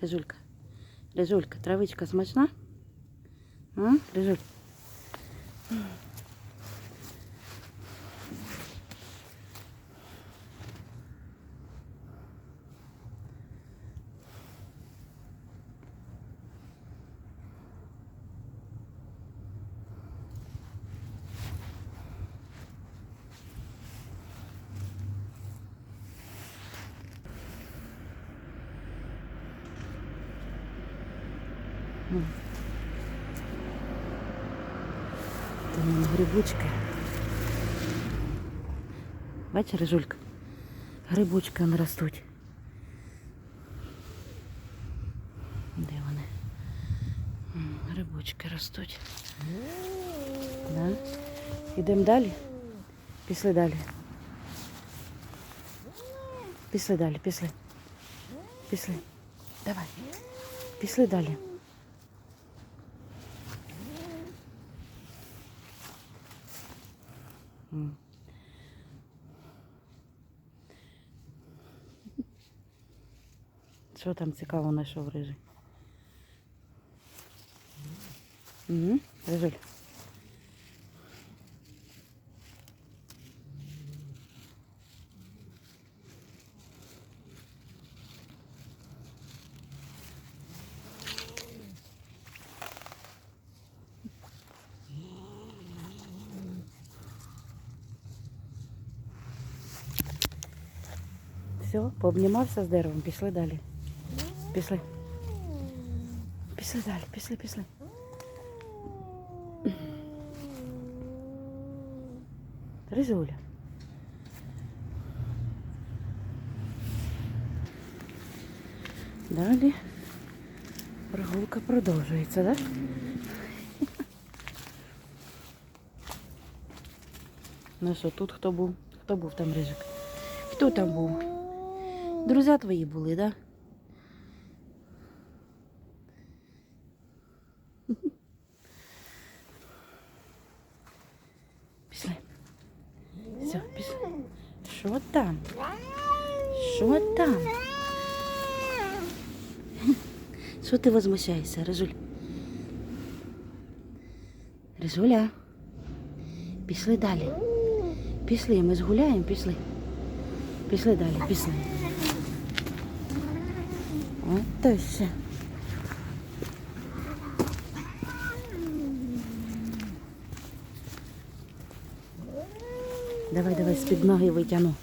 Рижулька. Рижулька, травичка смачна? А? Там грибочки. Бачиш, Рижулька? Грибочки вони ростуть. Де вони? М, Грибочки ростуть. Да? Ідемо далі? Пішли далі. Пішли далі, пішли. Пішли. Давай. Пішли далі. Що там цікаво знайшов рижий? Угу. Рижик. Все, пообнімався з деревом, пішли далі. Пішли. Пішли далі, пішли, пішли. Ризуля. Далі прогулка продовжується, так? Ну що, тут хто був? Хто був там рижик? Хто там був? Друзі твої були, так? Да? Пішли. Все, пішли. Що там? Що там? Що ти возмущаєшся, Рижуль? Рижуля. Пішли далі. Пішли, ми згуляємо, пішли. Пішли далі, пішли. От то ще. Давай, давай, з-під ноги витягну.